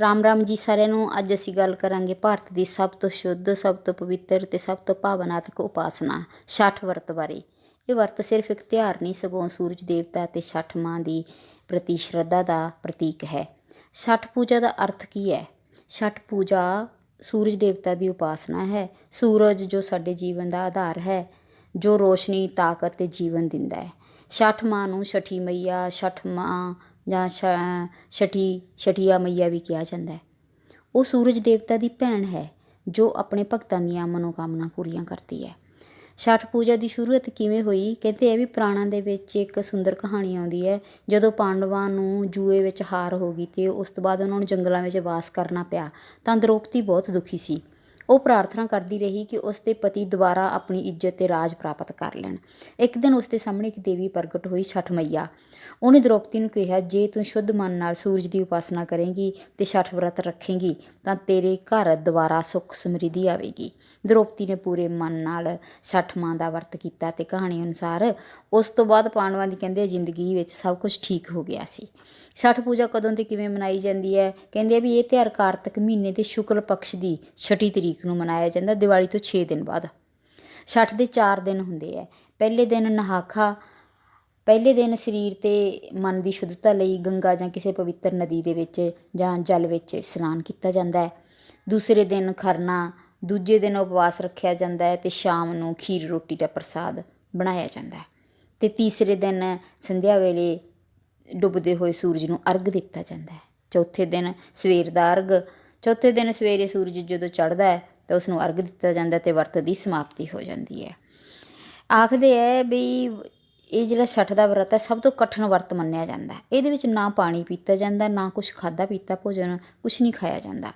ਰਾਮ ਰਾਮ ਜੀ ਸਾਰਿਆਂ ਨੂੰ ਅੱਜ ਅਸੀਂ ਗੱਲ ਕਰਾਂਗੇ ਭਾਰਤ ਦੀ ਸਭ ਤੋਂ ਸ਼ੁੱਧ, ਸਭ ਤੋਂ ਪਵਿੱਤਰ ਤੇ ਸਭ ਤੋਂ ਭਾਵਨਾਤਮਕ ਉਪਾਸਨਾ, ਛਠ ਵਰਤ ਬਾਰੇ। ਇਹ ਵਰਤ ਸਿਰਫ ਇੱਕ ਤਿਉਹਾਰ ਨਹੀਂ, ਸਗੋਂ ਸੂਰਜ ਦੇਵਤਾ ਤੇ ਛਠ ਮਾਂ ਦੀ ਪ੍ਰਤੀ ਸ਼ਰਧਾ ਦਾ ਪ੍ਰਤੀਕ ਹੈ। ਛਠ ਪੂਜਾ ਦਾ ਅਰਥ ਕੀ ਹੈ? ਛਠ ਪੂਜਾ ਸੂਰਜ ਦੇਵਤਾ ਦੀ ਉਪਾਸਨਾ ਹੈ। ਸੂਰਜ ਜੋ ਸਾਡੇ ਜੀਵਨ ਦਾ ਆਧਾਰ ਹੈ, ਜੋ ਰੋਸ਼ਨੀ, ਤਾਕਤ ਤੇ ਜੀਵਨ ਦਿੰਦਾ ਹੈ। ਛਠ ਮਾਂ ਨੂੰ ਛਠੀ ਮਈਆ, ਛਠ ਮਾਂ ਜਾਂ ਸ਼- ਛਠੀ, ਛਠੀਆ ਮਈਆ ਵੀ ਕਿਹਾ ਜਾਂਦਾ ਹੈ। ਉਹ ਸੂਰਜ ਦੇਵਤਾ ਦੀ ਭੈਣ ਹੈ, ਜੋ ਆਪਣੇ ਭਗਤਾਂ ਦੀਆਂ ਮਨੋਕਾਮਨਾ ਪੂਰੀਆਂ ਕਰਦੀ ਹੈ। ਛਠ ਪੂਜਾ ਦੀ ਸ਼ੁਰੂਆਤ ਕਿਵੇਂ ਹੋਈ? ਕਹਿੰਦੇ ਇਹ ਵੀ ਪੁਰਾਣਾਂ ਦੇ ਵਿੱਚ ਇੱਕ ਸੁੰਦਰ ਕਹਾਣੀ ਆਉਂਦੀ ਹੈ। ਜਦੋਂ ਪਾਂਡਵਾਂ ਨੂੰ ਜੂਏ ਵਿੱਚ ਹਾਰ ਹੋ ਗਈ ਅਤੇ ਉਸ ਤੋਂ ਬਾਅਦ ਉਹਨਾਂ ਨੂੰ ਜੰਗਲਾਂ ਵਿੱਚ ਵਾਸ ਕਰਨਾ ਪਿਆ, ਤਾਂ ਦ੍ਰੋਪਦੀ ਬਹੁਤ ਦੁਖੀ ਸੀ। ਉਹ ਪ੍ਰਾਰਥਨਾ ਕਰਦੀ ਰਹੀ ਕਿ ਉਸ ਦੇ ਪਤੀ ਦੁਬਾਰਾ ਆਪਣੀ ਇੱਜ਼ਤ ਤੇ ਰਾਜ ਪ੍ਰਾਪਤ ਕਰ ਲੈਣ। ਇੱਕ ਦਿਨ ਉਸ ਦੇ ਸਾਹਮਣੇ ਇੱਕ ਦੇਵੀ ਪ੍ਰਗਟ ਹੋਈ, ਛਠ ਮਈਆ। ਉਹਨੇ ਦ੍ਰੋਪਦੀ ਨੂੰ ਕਿਹਾ, ਜੇ ਤੂੰ ਸ਼ੁੱਧ ਮਨ ਨਾਲ ਸੂਰਜ ਦੀ ਉਪਾਸਨਾ ਕਰੇਂਗੀ ਤੇ ਛਠ ਵਰਤ ਰੱਖੇਂਗੀ, ਤਾਂ ਤੇਰੇ ਘਰ ਦੁਬਾਰਾ ਸੁੱਖ ਸਮਰਿੱਧੀ ਆਵੇਗੀ। ਦ੍ਰੋਪਦੀ ਨੇ ਪੂਰੇ ਮਨ ਨਾਲ ਛਠ ਮਾਂ ਦਾ ਵਰਤ ਕੀਤਾ ਤੇ ਕਹਾਣੀ ਅਨੁਸਾਰ ਉਸ ਤੋਂ ਬਾਅਦ ਪਾਂਡਵਾਂ ਦੀ ਕਹਿੰਦੇ ਜ਼ਿੰਦਗੀ ਵਿੱਚ ਸਭ ਕੁਝ ਠੀਕ ਹੋ ਗਿਆ ਸੀ। ਛਠ ਪੂਜਾ ਕਦੋਂ ਤੇ ਕਿਵੇਂ ਮਨਾਈ ਜਾਂਦੀ ਹੈ? ਕਹਿੰਦੇ ਆ ਵੀ ਇਹ ਤਿਉਹਾਰ ਕਾਰਤਿਕ ਮਹੀਨੇ ਦੇ ਸ਼ੁਕਲ ਪਕਸ਼ ਦੀ ਛਠੀ ਤਰੀਕ ਨੂੰ ਮਨਾਇਆ ਜਾਂਦਾ, ਦੀਵਾਲੀ ਤੋਂ 6 ਦਿਨ ਬਾਅਦ। ਛਠ ਦੇ 4 ਦਿਨ ਹੁੰਦੇ ਆ ਪਹਿਲੇ ਦਿਨ ਨਹਾਖਾ, ਪਹਿਲੇ ਦਿਨ ਸਰੀਰ ਤੇ ਮਨ ਦੀ ਸ਼ੁੱਧਤਾ ਲਈ ਗੰਗਾ ਜਾਂ ਕਿਸੇ ਪਵਿੱਤਰ ਨਦੀ ਦੇ ਵਿੱਚ ਜਾਂ ਜਲ ਵਿੱਚ ਇਸ਼ਨਾਨ ਕੀਤਾ ਜਾਂਦਾ ਹੈ ਦੂਸਰੇ ਦਿਨ ਖਰਨਾ, ਦੂਜੇ ਦਿਨ ਉਪਵਾਸ ਰੱਖਿਆ ਜਾਂਦਾ ਹੈ ਤੇ ਸ਼ਾਮ ਨੂੰ ਖੀਰ ਰੋਟੀ ਦਾ ਪ੍ਰਸਾਦ ਬਣਾਇਆ ਜਾਂਦਾ ਹੈ ਤੇ ਤੀਸਰੇ ਦਿਨ ਸੰਧਿਆ ਵੇਲੇ ਡੁੱਬਦੇ ਹੋਏ ਸੂਰਜ ਨੂੰ ਅਰਗ ਦਿੱਤਾ ਜਾਂਦਾ ਹੈ ਚੌਥੇ ਦਿਨ ਸਵੇਰ ਦਾ ਅਰਗ ਚੌਥੇ ਦਿਨ ਸਵੇਰੇ ਸੂਰਜ ਜਦੋਂ ਚੜ੍ਹਦਾ ਹੈ ਤਾਂ ਉਸ ਨੂੰ ਅਰਘ ਦਿੱਤਾ ਜਾਂਦਾ ਤੇ ਵਰਤ ਦੀ ਸਮਾਪਤੀ ਹੋ ਜਾਂਦੀ ਹੈ। ਆਖਦੇ ਹੈ ਵੀ ਇਹ ਜਿਹੜਾ ਛਠ ਦਾ ਵਰਤ ਹੈ, ਸਭ ਤੋਂ ਕਠਿਨ ਵਰਤ ਮੰਨਿਆ ਜਾਂਦਾ ਹੈ। ਇਹਦੇ ਵਿੱਚ ਨਾ ਪਾਣੀ ਪੀਤਾ ਜਾਂਦਾ, ਨਾ ਕੁਝ ਖਾਦਾ ਪੀਤਾ ਭੋਜਨ ਕੁਝ ਨਹੀਂ ਖਾਇਆ ਜਾਂਦਾ।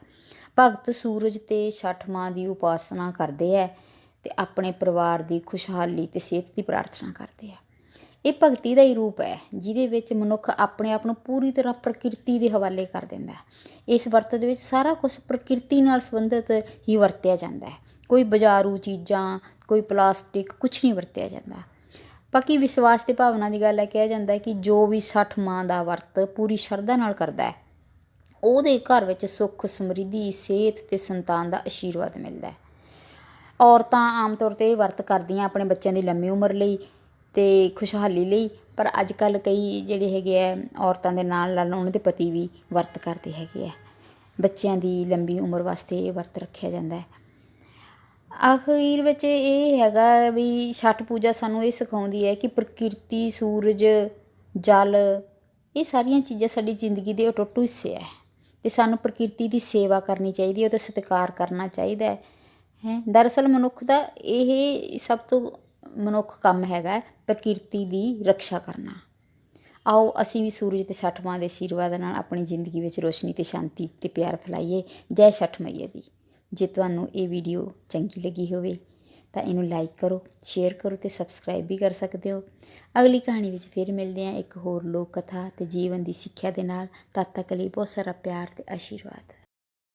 ਭਗਤ ਸੂਰਜ ਤੇ ਛਠ ਮਾਂ ਦੀ ਉਪਾਸਨਾ ਕਰਦੇ ਹੈ ਤੇ ਆਪਣੇ ਪਰਿਵਾਰ ਦੀ ਖੁਸ਼ਹਾਲੀ ਤੇ ਸਿਹਤ ਦੀ ਪ੍ਰਾਰਥਨਾ ਕਰਦੇ ਆ ਇਹ ਭਗਤੀ ਦਾ ਹੀ ਰੂਪ ਹੈ, ਜਿਹਦੇ ਵਿੱਚ ਮਨੁੱਖ ਆਪਣੇ ਆਪ ਨੂੰ ਪੂਰੀ ਤਰ੍ਹਾਂ ਪ੍ਰਕਿਰਤੀ ਦੇ ਹਵਾਲੇ ਕਰ ਦਿੰਦਾ ਹੈ। ਇਸ ਵਰਤ ਦੇ ਵਿੱਚ ਸਾਰਾ ਕੁਝ ਪ੍ਰਕਿਰਤੀ ਨਾਲ ਸੰਬੰਧਿਤ ਹੀ ਵਰਤਿਆ ਜਾਂਦਾ ਹੈ। ਕੋਈ ਬਾਜ਼ਾਰੂ ਚੀਜ਼ਾਂ, ਕੋਈ ਪਲਾਸਟਿਕ ਕੁਝ ਨਹੀਂ ਵਰਤਿਆ ਜਾਂਦਾ। ਬਾਕੀ ਵਿਸ਼ਵਾਸ ਤੇ ਭਾਵਨਾ ਦੀ ਗੱਲ ਹੈ, ਕਿਹਾ ਜਾਂਦਾ ਹੈ ਕਿ ਜੋ ਵੀ ਸੱਠ ਮਾਂ ਦਾ ਵਰਤ ਪੂਰੀ ਸ਼ਰਧਾ ਨਾਲ ਕਰਦਾ ਹੈ, ਉਹਦੇ ਘਰ ਵਿੱਚ ਸੁੱਖ, ਸਮਰਿੱਧੀ, ਸਿਹਤ ਤੇ ਸੰਤਾਨ ਦਾ ਆਸ਼ੀਰਵਾਦ ਮਿਲਦਾ ਹੈ। ਔਰਤਾਂ ਆਮ ਤੌਰ ਤੇ ਇਹ ਵਰਤ ਕਰਦੀਆਂ ਆਪਣੇ ਬੱਚਿਆਂ ਦੀ ਲੰਮੀ ਉਮਰ ਲਈ ਅਤੇ ਖੁਸ਼ਹਾਲੀ ਲਈ, ਪਰ ਅੱਜ ਕੱਲ੍ਹ ਕਈ ਜਿਹੜੇ ਹੈਗੇ ਆ ਔਰਤਾਂ ਦੇ ਨਾਲ ਨਾਲ ਉਹਨਾਂ ਦੇ ਪਤੀ ਵੀ ਵਰਤ ਕਰਦੇ ਹੈਗੇ ਆ। ਬੱਚਿਆਂ ਦੀ ਲੰਬੀ ਉਮਰ ਵਾਸਤੇ ਇਹ ਵਰਤ ਰੱਖਿਆ ਜਾਂਦਾ ਹੈ। ਆਖਿਰ ਵਿੱਚ ਇਹ ਹੈਗਾ ਵੀ ਛਠ ਪੂਜਾ ਸਾਨੂੰ ਇਹ ਸਿਖਾਉਂਦੀ ਹੈ ਕਿ ਪ੍ਰਕਿਰਤੀ, ਸੂਰਜ, ਜਲ, ਇਹ ਸਾਰੀਆਂ ਚੀਜ਼ਾਂ ਸਾਡੀ ਜ਼ਿੰਦਗੀ ਦੇ ਅਟੁੱਟ ਹਿੱਸੇ ਹੈ। ਤੇ ਸਾਨੂੰ ਪ੍ਰਕਿਰਤੀ ਦੀ ਸੇਵਾ ਕਰਨੀ ਚਾਹੀਦੀ ਹੈ, ਉਹਦਾ ਸਤਿਕਾਰ ਕਰਨਾ ਚਾਹੀਦਾ ਹੈ। ਹੈ, ਦਰਅਸਲ ਮਨੁੱਖ ਦਾ ਇਹ ਸਭ ਤੋਂ ਮਨੁੱਖ ਕੰਮ ਹੈਗਾ ਪ੍ਰਕਿਰਤੀ ਦੀ ਰੱਖਿਆ ਕਰਨਾ। ਆਓ ਅਸੀਂ ਵੀ ਸੂਰਜ ਤੇ ਛਠ ਮਾਂ ਦੇ ਆਸ਼ੀਰਵਾਦ ਨਾਲ ਆਪਣੀ ਜ਼ਿੰਦਗੀ ਵਿੱਚ ਰੋਸ਼ਨੀ ਤੇ ਸ਼ਾਂਤੀ ਤੇ ਪਿਆਰ ਫੈਲਾਈਏ। ਜੈ ਛਠ ਮਈਆ ਦੀ। ਜੇ ਤੁਹਾਨੂੰ ਇਹ ਵੀਡੀਓ ਚੰਗੀ ਲੱਗੀ ਹੋਵੇ ਤਾਂ ਇਹਨੂੰ ਲਾਈਕ ਕਰੋ, ਸ਼ੇਅਰ ਕਰੋ ਤੇ ਸਬਸਕ੍ਰਾਈਬ ਵੀ ਕਰ ਸਕਦੇ ਹੋ। ਅਗਲੀ ਕਹਾਣੀ ਵਿੱਚ ਫਿਰ ਮਿਲਦੇ ਹਾਂ ਇੱਕ ਹੋਰ ਲੋਕ ਕਥਾ ਤੇ ਜੀਵਨ ਦੀ ਸਿੱਖਿਆ ਦੇ ਨਾਲ। ਤਦ ਤੱਕ ਲਈ ਬਹੁਤ ਸਾਰਾ ਪਿਆਰ ਤੇ ਆਸ਼ੀਰਵਾਦ